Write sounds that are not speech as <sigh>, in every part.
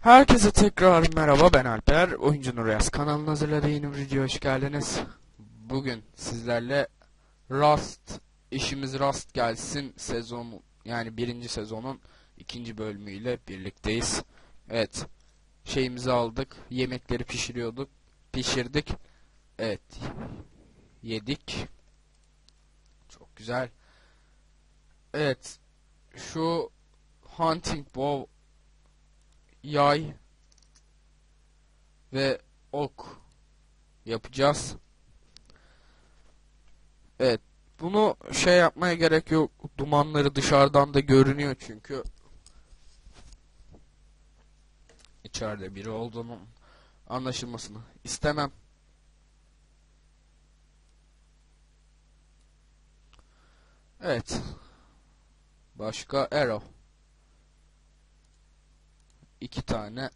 Herkese tekrar merhaba ben Alper. Oyuncu Nurayaz kanalının hazırladığı yeni bir videoya hoş geldiniz. Bugün sizlerle Rust, işimiz Rust gelsin sezon yani birinci sezonun ikinci bölümüyle birlikteyiz. Evet şeyimizi aldık yemekleri pişiriyorduk pişirdik. Evet yedik. Çok güzel. Evet şu hunting bow yay ve ok yapacağız. Evet. Bunu şey yapmaya gerek yok. Dumanları dışarıdan da görünüyor çünkü. İçeride biri olduğunun anlaşılmasını istemem. Evet. Başka arrow. İki tane.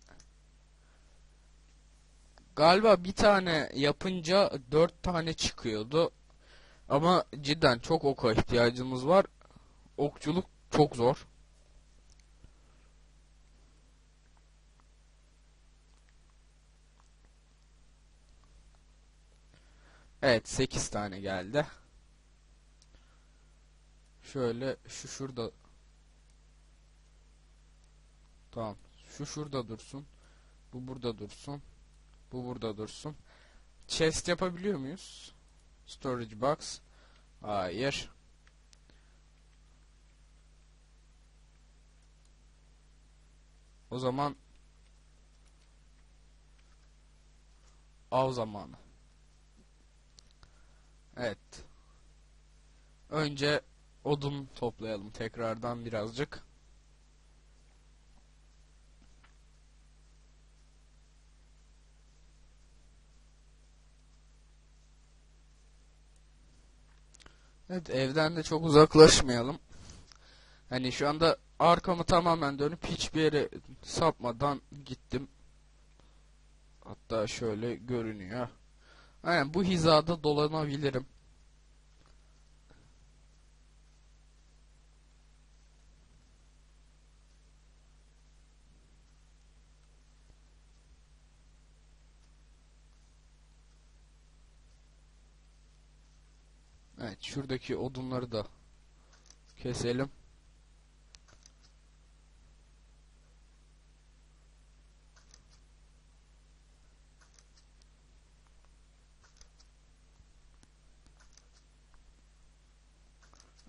Galiba bir tane yapınca dört tane çıkıyordu. Ama cidden çok oka ihtiyacımız var. Okçuluk çok zor. Evet 8 tane geldi. Şöyle şu şurada Tamam. Şu şurada dursun. Bu burada dursun. Bu burada dursun. Chest yapabiliyor muyuz? Storage box. Hayır. O zaman av zamanı. Evet. Önce odun toplayalım tekrardan birazcık. Evet evden de çok uzaklaşmayalım. Hani şu anda arkamı tamamen dönüp hiçbir yere sapmadan gittim. Hatta şöyle görünüyor. Aynen bu hizada dolanabilirim. Evet şuradaki odunları da keselim.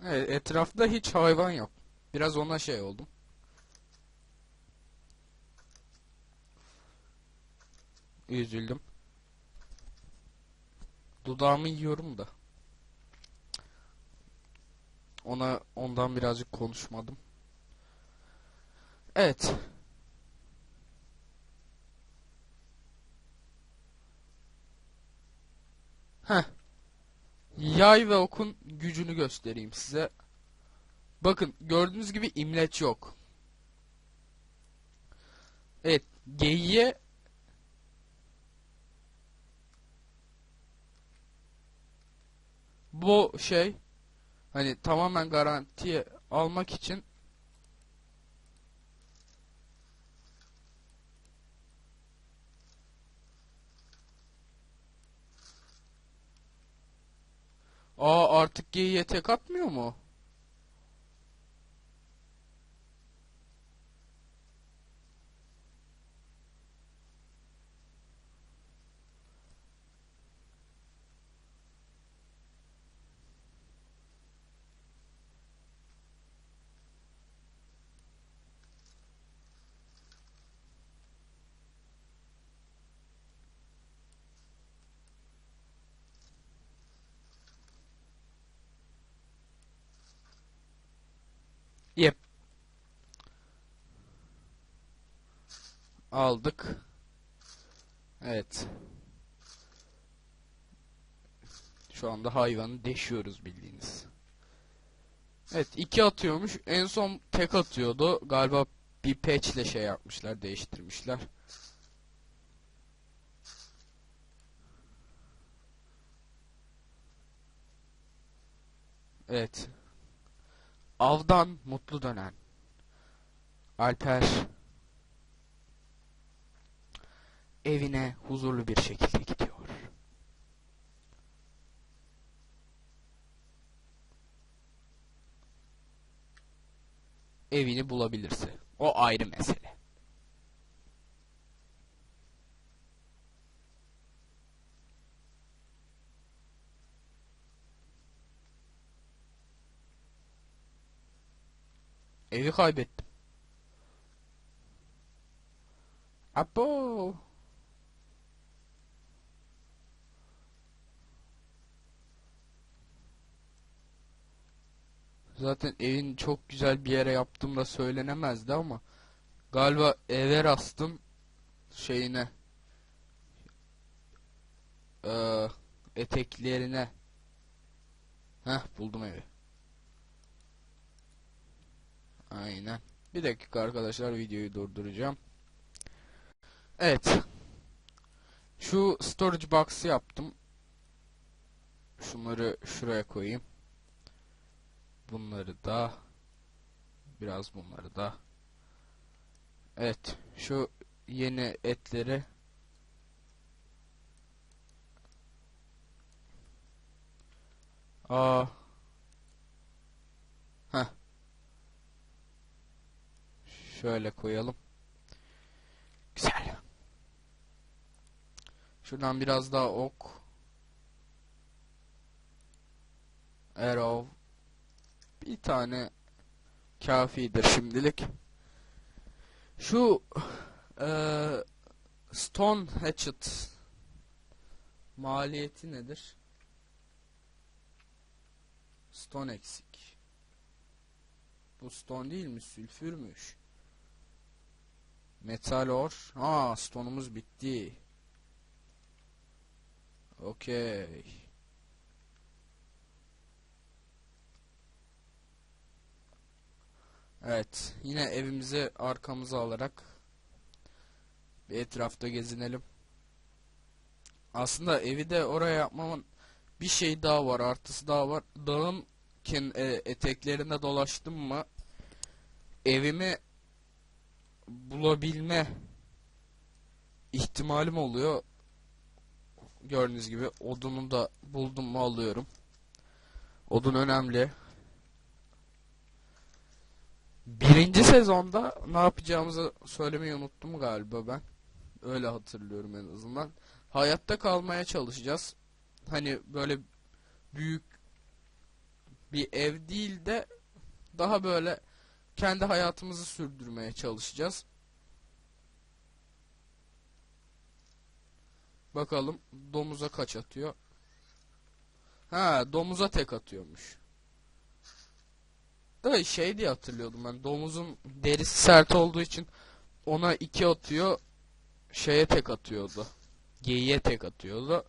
Evet etrafta hiç hayvan yok. Biraz ona şey oldum. Üzüldüm. Dudağımı yiyorum da. Ona ondan birazcık konuşmadım. Evet. Heh. Yay ve okun gücünü göstereyim size. Bakın gördüğünüz gibi imleç yok. Evet. Geyiğe bu şey Hani tamamen garantiye almak için Aa artık G'ye tek atmıyor mu? Yep. Aldık. Evet. Şu anda hayvanı deşiyoruz bildiğiniz. Evet iki atıyormuş. En son tek atıyordu. Galiba bir patch ile şey yapmışlar, değiştirmişler. Evet. Avdan mutlu dönen. Alper. evine huzurlu bir şekilde gidiyor. Evini bulabilirse. O ayrı mesele. Evi kaybettim. Abo. Zaten evin çok güzel bir yere yaptım da söylenemezdi ama galiba Everast'ın şeyine eee, eteklerine Heh buldum evi. Aynen. Bir dakika arkadaşlar videoyu durduracağım. Evet. Şu storage box'ı yaptım. Şunları şuraya koyayım. Bunları da biraz bunları da. Evet. Şu yeni etleri Aa. Heh. Şöyle koyalım. Güzel. Şuradan biraz daha ok. Arrow. Bir tane kafidir şimdilik. Şu eee, Stone Hatchet maliyeti nedir? Stone eksik. Bu stone değil mi? Sülfürmüş. Metal or. Aa, stone'umuz bitti. Okey. Evet, yine evimizi arkamıza alarak bir etrafta gezinelim. Aslında evi de oraya yapmamın bir şey daha var, artısı daha var. Dağın e, eteklerinde dolaştım mı evimi bulabilme ihtimalim oluyor. Gördüğünüz gibi odunu da buldum mu alıyorum. Odun önemli. Birinci sezonda ne yapacağımızı söylemeyi unuttum galiba ben. Öyle hatırlıyorum en azından. Hayatta kalmaya çalışacağız. Hani böyle büyük bir ev değil de daha böyle kendi hayatımızı sürdürmeye çalışacağız. Bakalım domuza kaç atıyor. Ha domuza tek atıyormuş. Da şey diye hatırlıyordum ben. Domuzun derisi sert olduğu için ona iki atıyor. Şeye tek atıyordu. Geyiğe tek atıyordu.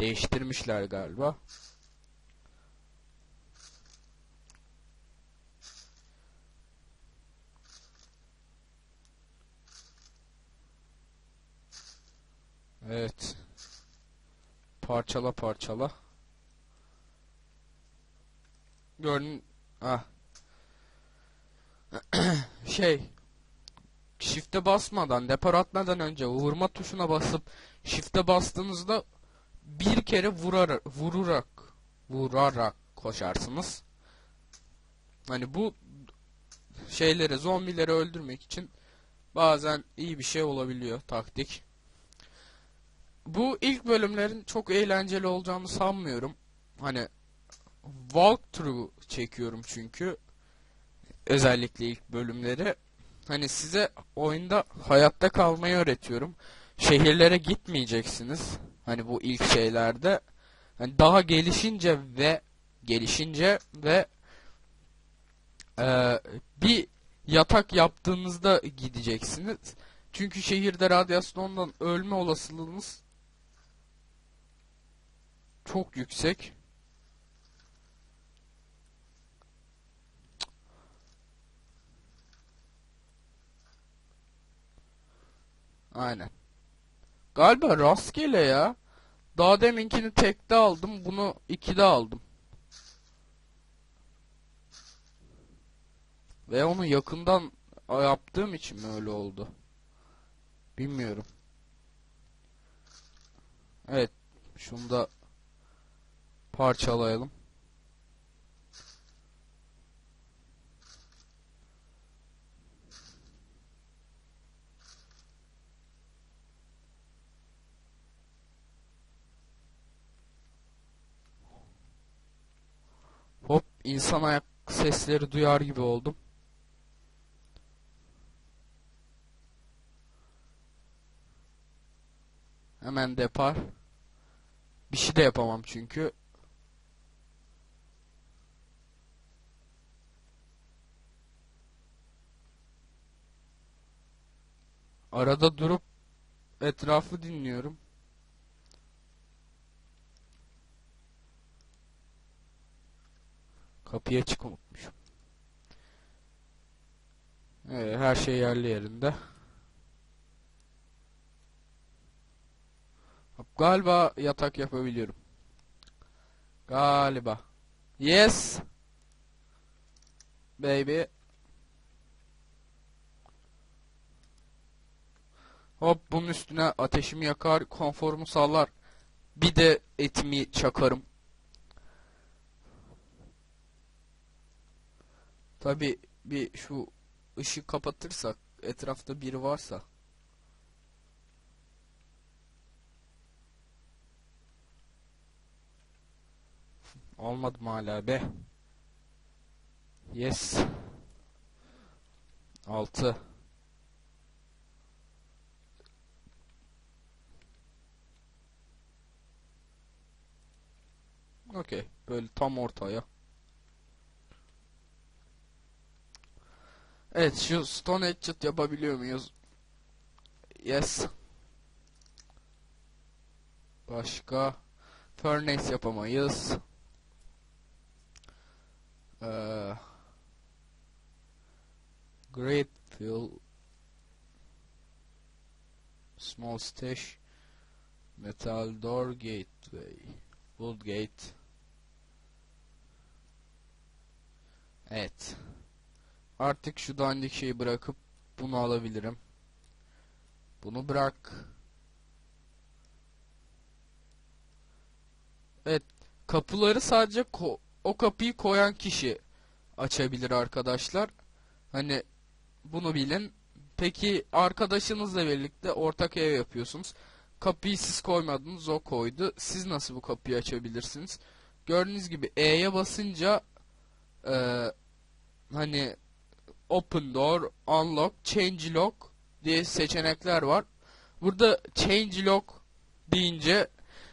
Değiştirmişler galiba. Evet. Parçala parçala. Gördün. Ah. <clears throat> Şey. Shift'e basmadan, depar atmadan önce vurma tuşuna basıp Shift'e bastığınızda bir kere vurar, vurarak vurarak koşarsınız. Hani bu şeyleri, zombileri öldürmek için bazen iyi bir şey olabiliyor taktik. Bu ilk bölümlerin çok eğlenceli olacağını sanmıyorum. Hani walkthrough çekiyorum çünkü. Özellikle ilk bölümleri. Hani size oyunda hayatta kalmayı öğretiyorum. Şehirlere gitmeyeceksiniz. Hani bu ilk şeylerde. Hani daha gelişince ve gelişince ve eee, bir yatak yaptığınızda gideceksiniz. Çünkü şehirde radyasyondan ölme olasılığınız çok yüksek. Aynen. Galiba rastgele ya. Daha deminkini tekte aldım. Bunu ikide aldım. Ve onu yakından yaptığım için mi öyle oldu? Bilmiyorum. Evet. Şunu da parçalayalım. Hop insan ayak sesleri duyar gibi oldum. Hemen depar. Bir şey de yapamam çünkü. Arada durup etrafı dinliyorum. Kapıyı açık unutmuşum. Evet, her şey yerli yerinde. Galiba yatak yapabiliyorum. Galiba. Yes. Baby. Hop bunun üstüne ateşimi yakar, konforumu sağlar. Bir de etimi çakarım. Tabi bir şu ışığı kapatırsak etrafta biri varsa olmadı mı hala be? Yes. 6 Okey. Böyle tam ortaya. Evet şu Stone Hatchet yapabiliyor muyuz? Yes. Başka Furnace yapamayız. Ee, Great Fill Small Stash Metal Door Gateway Wood Gate Evet. Artık şu dandik şeyi bırakıp bunu alabilirim. Bunu bırak. Evet. Kapıları sadece o kapıyı koyan kişi açabilir arkadaşlar. Hani bunu bilin. Peki arkadaşınızla birlikte ortak ev yapıyorsunuz. Kapıyı siz koymadınız o koydu. Siz nasıl bu kapıyı açabilirsiniz? Gördüğünüz gibi E'ye basınca eee hani Open Door, Unlock, Change Lock diye seçenekler var. Burada Change Lock deyince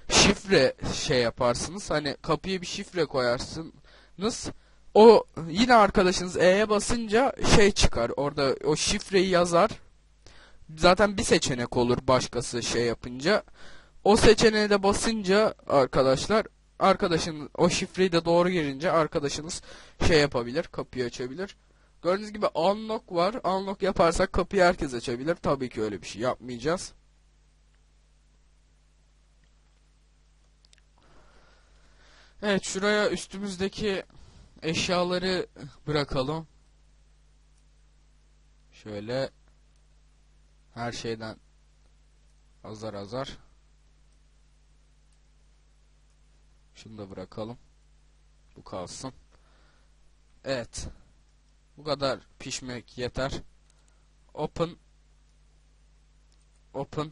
şifre şey yaparsınız. Hani kapıya bir şifre koyarsınız. O yine arkadaşınız E'ye basınca şey çıkar. Orada o şifreyi yazar. Zaten bir seçenek olur başkası şey yapınca. O seçeneğe de basınca arkadaşlar arkadaşın o şifreyi de doğru girince arkadaşınız şey yapabilir, kapıyı açabilir. Gördüğünüz gibi unlock var. Unlock yaparsak kapıyı herkes açabilir. Tabii ki öyle bir şey yapmayacağız. Evet şuraya üstümüzdeki eşyaları bırakalım. Şöyle her şeyden azar azar. Şunu da bırakalım. Bu kalsın. Evet. Bu kadar pişmek yeter. Open. Open.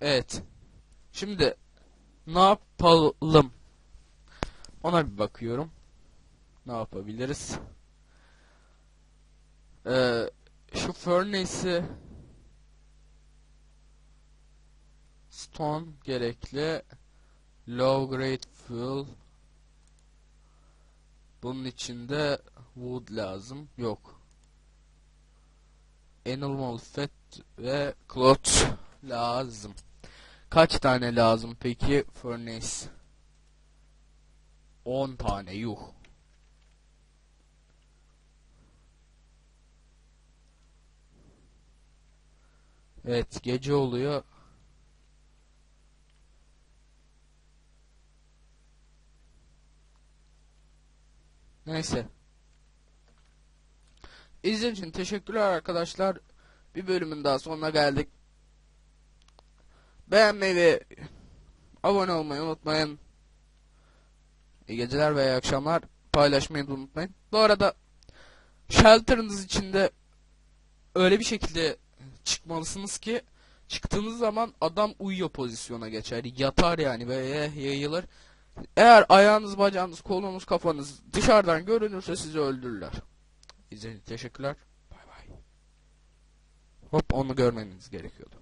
Evet. Şimdi ne yapalım? Ona bir bakıyorum. Ne yapabiliriz? Ee, şu furnace'i stone gerekli. Low grade fuel bunun içinde wood lazım. Yok. Animal fat ve cloth lazım. Kaç tane lazım peki furnace? 10 tane yuh. Evet gece oluyor. Neyse. İzlediğiniz için teşekkürler arkadaşlar. Bir bölümün daha sonuna geldik. Beğenmeyi ve abone olmayı unutmayın. İyi geceler ve iyi akşamlar. Paylaşmayı da unutmayın. Bu arada shelter'ınız içinde öyle bir şekilde çıkmalısınız ki çıktığınız zaman adam uyuyor pozisyona geçer. Yatar yani böyle yayılır. Eğer ayağınız, bacağınız, kolunuz, kafanız dışarıdan görünürse sizi öldürürler. İzlediğiniz için teşekkürler. Bay bay. Hop onu görmeniz gerekiyordu.